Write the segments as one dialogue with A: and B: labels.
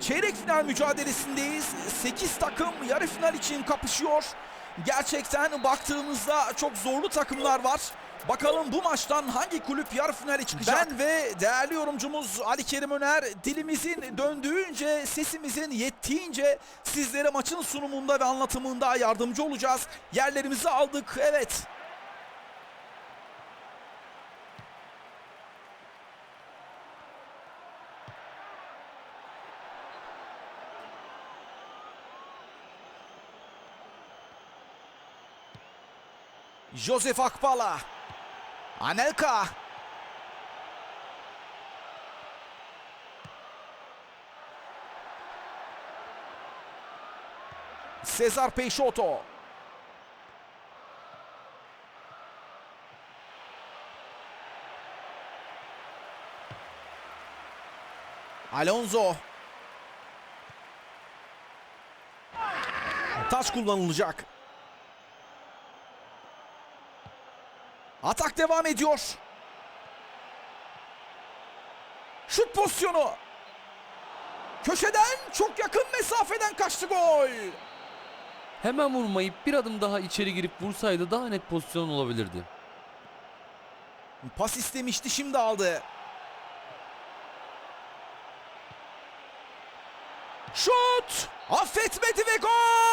A: Çeyrek final mücadelesindeyiz. 8 takım yarı final için kapışıyor. Gerçekten baktığımızda çok zorlu takımlar var. Bakalım bu maçtan hangi kulüp yarı finale çıkacak? Ben ve değerli yorumcumuz Ali Kerim Öner dilimizin döndüğünce, sesimizin yettiğince sizlere maçın sunumunda ve anlatımında yardımcı olacağız. Yerlerimizi aldık. Evet. Josef Akbala. Anelka. Cesar Peixoto. Alonso. Taç kullanılacak. Devam ediyor. Şut pozisyonu. Köşeden çok yakın mesafeden kaçtı gol.
B: Hemen vurmayıp bir adım daha içeri girip vursaydı daha net pozisyon olabilirdi.
A: Pas istemişti şimdi aldı. Şut! Affetmedi ve! Gol!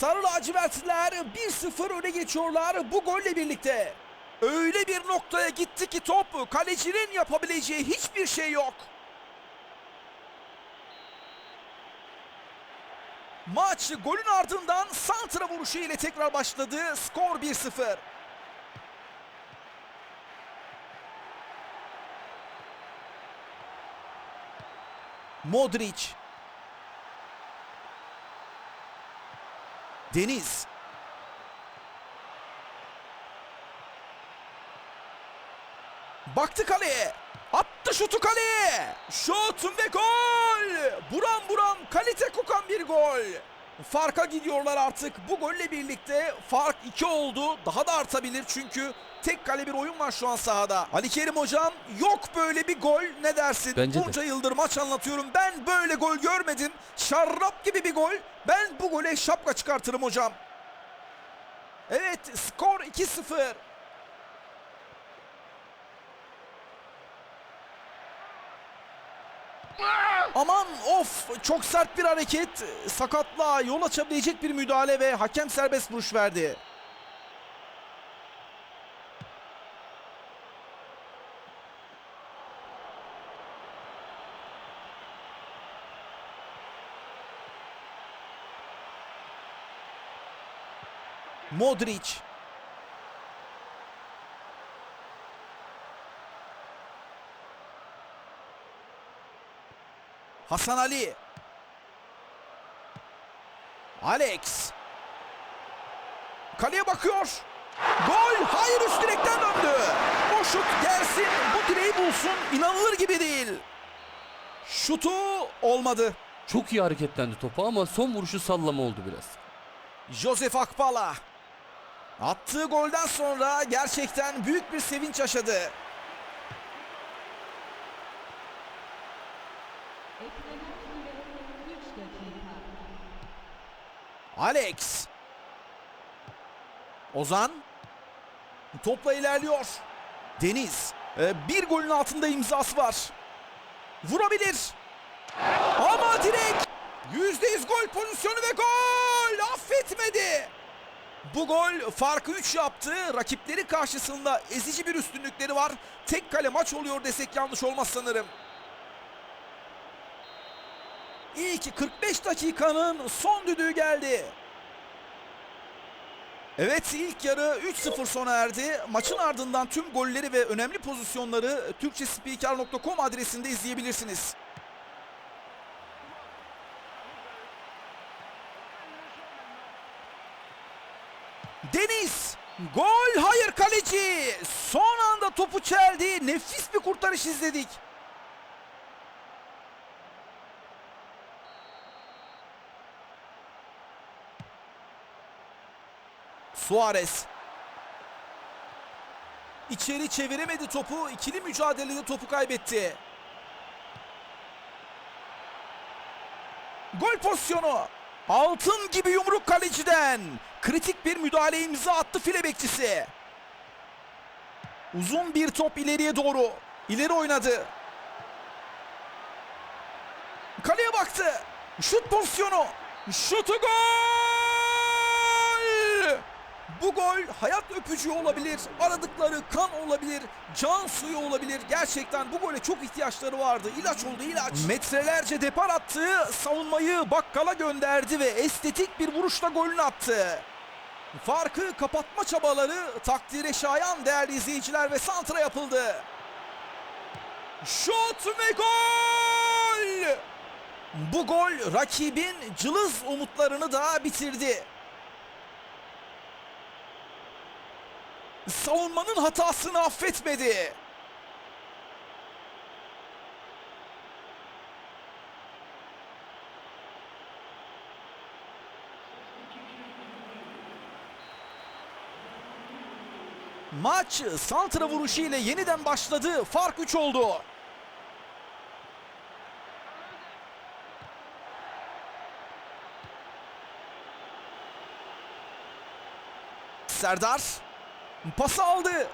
A: Sarı lacivertliler 1-0 öne geçiyorlar bu golle birlikte. Öyle bir noktaya gitti ki top kalecinin yapabileceği hiçbir şey yok. Maç golün ardından santra vuruşu ile tekrar başladı. Skor 1-0. Modric. Deniz. Baktı kaleye. Attı şutu kaleye. Şut ve gol. Buram buram kalite kokan bir gol. Farka gidiyorlar artık. Bu golle birlikte fark 2 oldu. Daha da artabilir çünkü tek kale bir oyun var şu an sahada. Ali Kerim hocam yok böyle bir gol ne dersin?
B: Bence de.
A: Bunca yıldır maç anlatıyorum. Ben böyle gol görmedim. Şarrap gibi bir gol. Ben bu gole şapka çıkartırım hocam. Evet skor 2-0. Aman of çok sert bir hareket. Sakatlığa yol açabilecek bir müdahale ve hakem serbest vuruş verdi. Modric. Hasan Ali. Alex. Kaleye bakıyor. Gol! Hayır üst direkten döndü. O şut gelsin, bu direği bulsun. İnanılır gibi değil. Şutu olmadı.
B: Çok iyi hareketlendi topa ama son vuruşu sallama oldu biraz.
A: Josef Akbala. Attığı golden sonra gerçekten büyük bir sevinç yaşadı.
C: Eklenen süre 3 dakika.
A: Alex. Ozan. Topla ilerliyor. Deniz. Ee, bir golün altında imzası var. Vurabilir. Ama direkt. %100 gol pozisyonu ve gol. Affetmedi. Bu gol farkı 3 yaptı. Rakipleri karşısında ezici bir üstünlükleri var. Tek kale maç oluyor desek yanlış olmaz sanırım. İlk 45 dakikanın son düdüğü geldi. Evet ilk yarı 3-0 sona erdi. Maçın ardından tüm golleri ve önemli pozisyonları türkçespiker.com adresinde izleyebilirsiniz. Deniz gol hayır kaleci son anda topu çeldi nefis bir kurtarış izledik. Suarez. İçeri çeviremedi topu. İkili mücadelede topu kaybetti. Gol pozisyonu. Altın gibi yumruk kaleciden. Kritik bir müdahale imza attı file bekçisi. Uzun bir top ileriye doğru. İleri oynadı. Kaleye baktı. Şut pozisyonu. Şutu gol! Bu gol hayat öpücüğü olabilir. Aradıkları kan olabilir. Can suyu olabilir. Gerçekten bu gole çok ihtiyaçları vardı. İlaç oldu ilaç. Metrelerce depar attığı savunmayı bakkala gönderdi ve estetik bir vuruşla golünü attı. Farkı kapatma çabaları takdire şayan değerli izleyiciler ve santra yapıldı. Şut ve gol! Bu gol rakibin cılız umutlarını da bitirdi. Savunmanın hatasını affetmedi. Maç santra vuruşu ile yeniden başladı. Fark 3 oldu. Serdar pası aldı.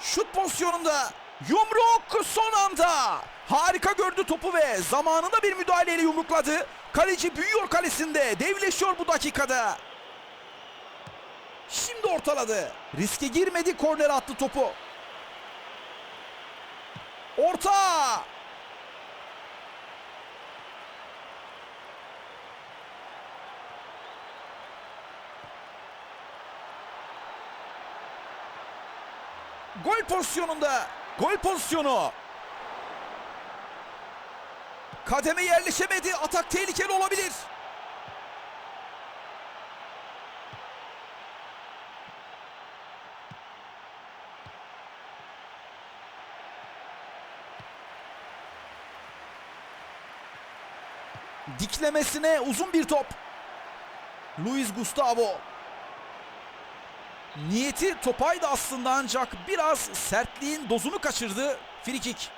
A: Şut pozisyonunda yumruk son anda. Harika gördü topu ve zamanında bir müdahaleyle yumrukladı. Kaleci büyüyor kalesinde. Devleşiyor bu dakikada. Şimdi ortaladı. Riske girmedi. Korner attı topu. Orta. Gol pozisyonunda. Gol pozisyonu. Kademe yerleşemedi. Atak tehlikeli olabilir. Diklemesine uzun bir top. Luis Gustavo. Niyeti topaydı aslında ancak biraz sertliğin dozunu kaçırdı. Frikik.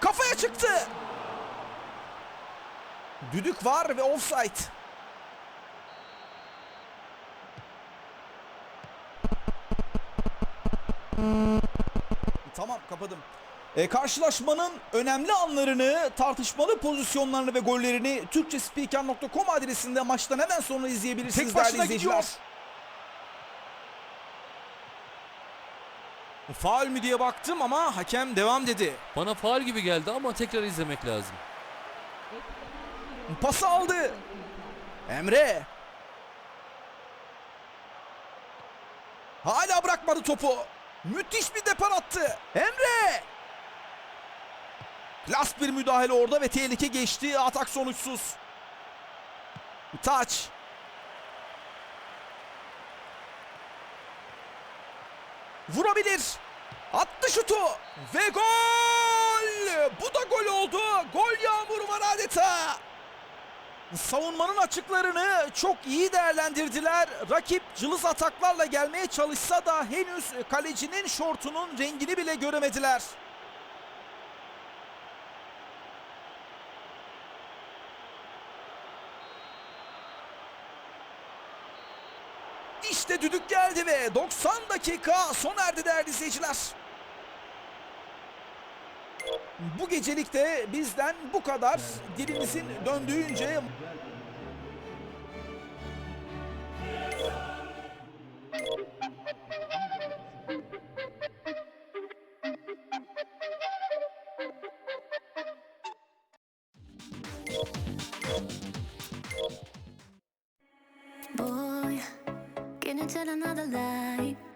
A: Kafaya çıktı. Düdük var ve offside. Tamam kapadım. E, karşılaşmanın önemli anlarını, tartışmalı pozisyonlarını ve gollerini türkçespiker.com adresinde maçtan hemen sonra izleyebilirsiniz
D: Tek
A: değerli izleyiciler.
D: gidiyor.
A: Faul mü diye baktım ama hakem devam dedi.
B: Bana faal gibi geldi ama tekrar izlemek lazım.
A: Pası aldı. Emre. Hala bırakmadı topu. Müthiş bir depar attı. Emre. Klas bir müdahale orada ve tehlike geçti. Atak sonuçsuz. Taç. Vurabilir. Attı şutu. Ve gol. Bu da gol oldu. Gol yağmuru var adeta. Savunmanın açıklarını çok iyi değerlendirdiler. Rakip cılız ataklarla gelmeye çalışsa da henüz kalecinin şortunun rengini bile göremediler. İşte düdük geldi ve 90 dakika sona erdi değerli izleyiciler. Bu gecelik de bizden bu kadar. Dilimizin döndüğünce
E: to another life